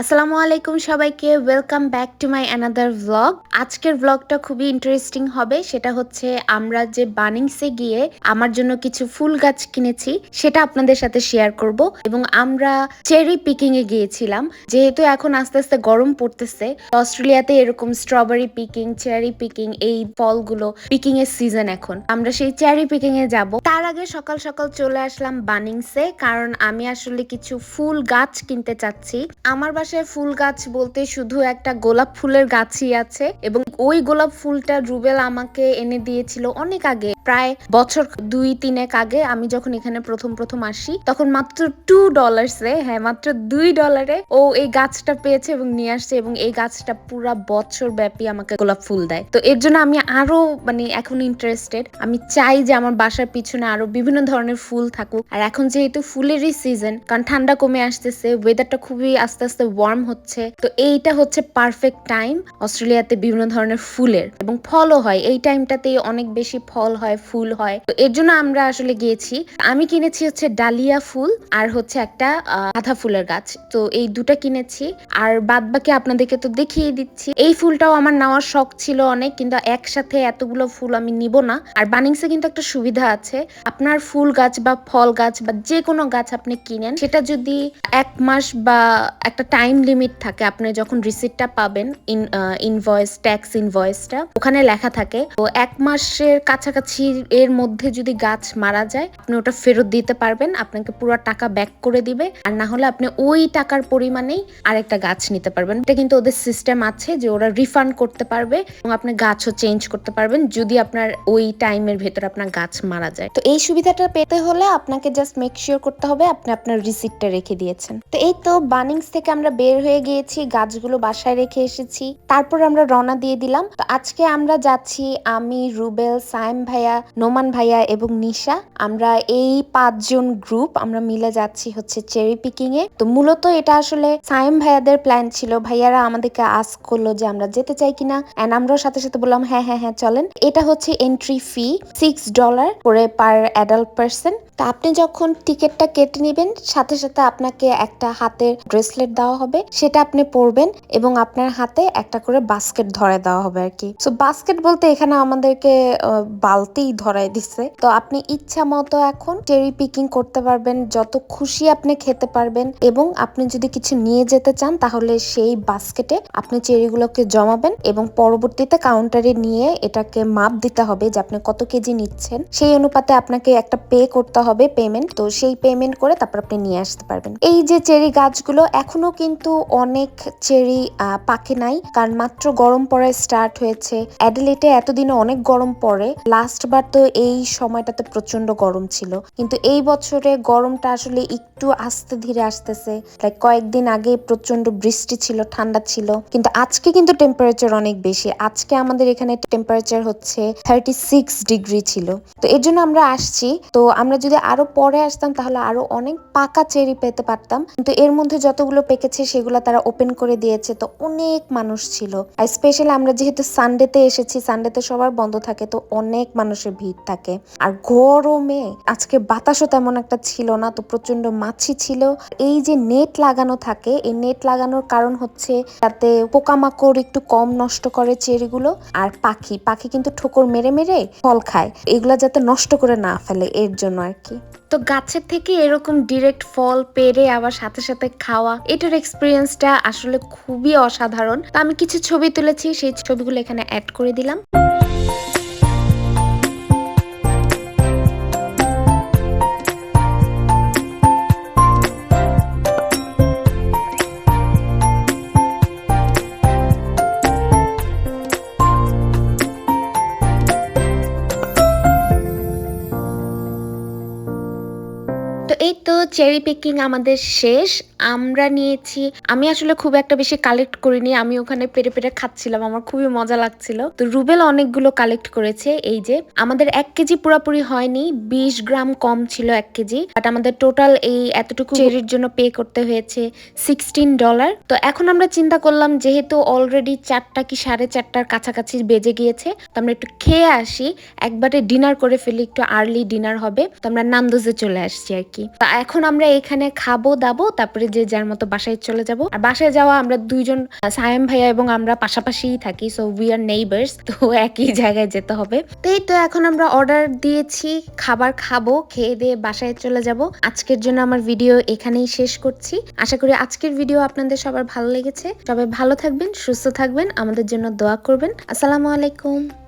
আসসালামু আলাইকুম সবাইকে welcome back to my another vlog আজকের ভ্লগটা খুবই ইন্টারেস্টিং হবে, সেটা হচ্ছে আমরা যে বানিংসে গিয়ে আমার জন্য কিছু ফুল গাছ কিনেছি, সেটা আপনাদের সাথে শেয়ার করব এবং আমরা চেরি পিকিং এ গিয়েছিলাম। যেহেতু এখন আস্তে আস্তে গরম পড়তেছে, অস্ট্রেলিয়াতে এরকম স্ট্রবেরি পিকিং চেরি পিকিং এই ফলগুলো পিকিং এর সিজন এখন। আমরা সেই চেরি পিকিং এ যাব। তার আগে সকাল সকাল চলে আসলাম বানিংসে, কারণ আমি আসলে কিছু ফুল গাছ কিনতে চাচ্ছি। আমার বাসায় ফুল গাছ বলতে শুধু একটা গোলাপ ফুলের গাছই আছে এবং ওই গোলাপ ফুলটা রুবেল আমাকে এনে দিয়েছিল অনেক আগে, প্রায় বছর দুই তিনেক আগে। আমি যখন এখানে প্রথম প্রথম আসি, তখন মাত্র টু ডলার্সে হ্যাঁ মাত্র দুই ডলারে ও এই গাছটা পেয়েছে এবং নিয়ে আসছে এবং এই গাছটা পুরা বছর ব্যাপী আমাকে গোলাপ ফুল দেয়। তো এর জন্য আমি আরও মানে এখন ইন্টারেস্টেড আমি চাই যে আমার বাসার পিছনে আরও বিভিন্ন ধরনের ফুল থাকুক। আর এখন যেহেতু ফুলেরই সিজন কারণ ঠান্ডা কমে আসতেছে ওয়েদারটা খুবই আস্তে আস্তে ওয়ার্ম হচ্ছে। তো এইটা হচ্ছে পারফেক্ট টাইম অস্ট্রেলিয়াতে বিভিন্ন ধরনের ফুলের এবং ফলও হয়। এই টাইমটাতেই অনেক বেশি ফল হয়, ফুল হয়। তো এর জন্য আমরা আসলে গিয়েছি। আমি কিনেছি হচ্ছে ডালিয়া ফুল আর হচ্ছে একটা গাঁদা ফুলের গাছ। তো এই দুটা কিনেছি। আর বাদ বাকি আপনাদেরকে তো দেখিয়ে দিচ্ছি। এই ফুলটাও আমার নেওয়ার শখ ছিল অনেক, কিন্তু একসাথে এতগুলো ফুল আমি নিব না। আর বানিংসে কিন্তু একটা সুবিধা আছে। আপনার ফুল গাছ বা ফল গাছ বা যে কোনো গাছ আপনি কিনেন, সেটা যদি এক মাস বা একটা টাইম লিমিট থাকে। আপনি যখন রিসিপ্টটা পাবেন ইন ইনভয়েস ট্যাক্স ইনভয়েসটা ওখানে লেখা থাকে, তো এক মাসের কাছাকাছি এর মধ্যে যদি গাছ মারা যায়, আপনি ওটা ফেরত দিতে পারবেন, আপনাকে পুরো টাকা ব্যাক করে দিবে, আর না হলে আপনি ওই টাকার পরিমাণেই আরেকটা গাছ নিতে পারবেন। এটা কিন্তু ওদের সিস্টেম আছে যে ওরা রিফান্ড করতে পারবে, এবং আপনি গাছও চেঞ্জ করতে পারবেন, যদি আপনার ওই টাইমের ভেতর আপনার গাছ মারা যায়। তো এই সুবিধাটা পেতে হলে আপনাকে জাস্ট মেক শিওর করতে হবে, আপনি আপনার রিসিপ্টটা রেখে দিয়েছেন। তো এই তো বানিংস থেকে আমরা বের হয়ে গিয়েছি, গাছগুলো বাসায় রেখে এসেছি। তারপর আমরা রওনা দিয়ে দিলাম। তো আজকে আমরা যাচ্ছি আমি, রুবেল সাইম ভাইয়া, নোমান ভাইয়া এবং নিশা। আমরা এই পাঁচজন গ্রুপ আমরা মিলে যাচ্ছি হচ্ছে চেরি পিকিং এ। তো মূলত এটা আসলে সাইম ভাইয়াদের প্ল্যান ছিল। ভাইয়ারা আমাদেরকে আস করল যে আমরা যেতে চাই কিনা। এন্ড আমরাও সাথে সাথে বললাম হ্যাঁ হ্যাঁ হ্যাঁ চলেন। এটা হচ্ছে এন্ট্রি ফি সিক্স ডলার করে পার অ্যাডাল্ট পার্সন তা আপনি যখন টিকিটটা কেটে নেবেন, সাথে সাথে আপনাকে একটা হাতের ব্রেসলেট দেওয়া হবে সেটা আপনি পরবেন এবং আপনার হাতে একটা করে বাস্কেট ধরে দেওয়া হবে আর কি। সো বাস্কেট বলতে এখানে আমাদেরকে আহ, বালতিই ধরাই দিচ্ছে তো আপনি ইচ্ছা মতো এখন চেরি পিকিং করতে পারবেন যত খুশি আপনি খেতে পারবেন এবং আপনি যদি কিছু নিয়ে যেতে চান তাহলে সেই বাস্কেটে আপনি চেরিগুলোকে জমাবেন এবং পরবর্তীতে কাউন্টারে নিয়ে এটাকে মাপ দিতে হবে যে আপনি কত কেজি নিচ্ছেন। সেই অনুপাতে আপনাকে একটা পে করতে হবে পেমেন্ট তো সেই পেমেন্ট করে তারপর আপনি নিয়ে আসতে পারবেন। এই যে চেরি গাছগুলো এখনও কিন্তু অনেক চেরি পাকে নাই। কারণ মাত্র গরম পড়া স্টার্ট হয়েছে। অ্যাডিলেটে এতদিনে অনেক গরম পড়ে। লাস্ট বার তো এই সময়টাতে প্রচণ্ড গরম ছিল। কিন্তু এই বছরে গরমটা আসলে একটু আস্তে ধীরে আসতেছে। লাইক কয়েকদিন আগে প্রচণ্ড বৃষ্টি ছিল, ঠান্ডা ছিল। কিন্তু আজকে কিন্তু টেম্পারেচার অনেক বেশি। আজকে আমাদের এখানে টেম্পারেচার হচ্ছে থার্টি সিক্স ডিগ্রি ছিল। তো এর জন্য আমরা আসছি। তো আমরা যদি আরও পরে আসতাম, তাহলে আরও অনেক পাকা চেরি পেতে পারতাম। কিন্তু এর মধ্যে যতগুলো পেকেছে সেগুলো তারা ওপেন করে দিয়েছে। তো অনেক মানুষ ছিল। আর স্পেশালি আমরা যেহেতু সানডেতে এসেছি সানডেতে সবার বন্ধ থাকে, তো অনেক মানুষের ভিড় থাকে। আর গরমে আজকে বাতাসও তেমন একটা ছিল না, তো প্রচণ্ড মাছি ছিল। এই যে নেট লাগানো থাকে, এই নেট লাগানোর কারণ হচ্ছে যাতে পোকামাকড় একটু কম নষ্ট করে চেরিগুলো আর পাখি। পাখি কিন্তু ঠোকর মেরে মেরে ফল খায়। এগুলা যাতে নষ্ট করে না ফেলে, এর জন্য আর কি। তো গাছের থেকে এরকম ডিরেক্ট ফল পেরে আবার সাথে সাথে খাওয়া, এটার এক্সপিরিয়েন্সটা আসলে খুবই অসাধারণ। তো আমি কিছু ছবি তুলেছি, সেই ছবিগুলো এখানে অ্যাড করে দিলাম। চেরি পিকিং আমাদের শেষ। আমরা নিয়েছি। আমি আসলে খুব একটা বেশি কালেক্ট করিনি, আমি ওখানে পেরে পেরে খাচ্ছিলাম, আমার খুবই মজা লাগছিল। তো রুবেল অনেকগুলো কালেক্ট করেছে, এই যে আমাদের এক কেজি পুরাপুরি হয়নি, বিশ গ্রাম কম ছিল এক কেজি বাট আমাদের টোটাল এই এতটুকু চেরির জন্য পে করতে হয়েছে সিক্সটিন ডলার তো এখন আমরা চিন্তা করলাম, যেহেতু অলরেডি চারটা কি সাড়ে চারটার কাছাকাছি বেজে গিয়েছে, তো আমরা একটু খেয়ে আসি, একবারে ডিনার করে ফেলি, একটু আর্লি ডিনার হবে, তো আমরা নান্দোজে চলে আসছি আর কি। তা এখন আমরা এখানে খাব দাবো তারপরে যে যার মতো বাসায় চলে যাব। আর বাসায় যাওয়া আমরা দুইজন সায়েম ভাইয়া এবং আমরা পাশাপাশিই থাকি সো উই আর নেইবার্স তো একই জায়গায় যেতে হবে। তো এই তো এখন আমরা অর্ডার দিয়েছি, খাবার খাব, খেয়ে দিয়ে বাসায় চলে যাব। আজকের জন্য আমার ভিডিও এখানেই শেষ করছি। আশা করি আজকের ভিডিও আপনাদের সবার ভালো লেগেছে। সবাই ভালো থাকবেন, সুস্থ থাকবেন, আমাদের জন্য দোয়া করবেন। আসসালামু আলাইকুম।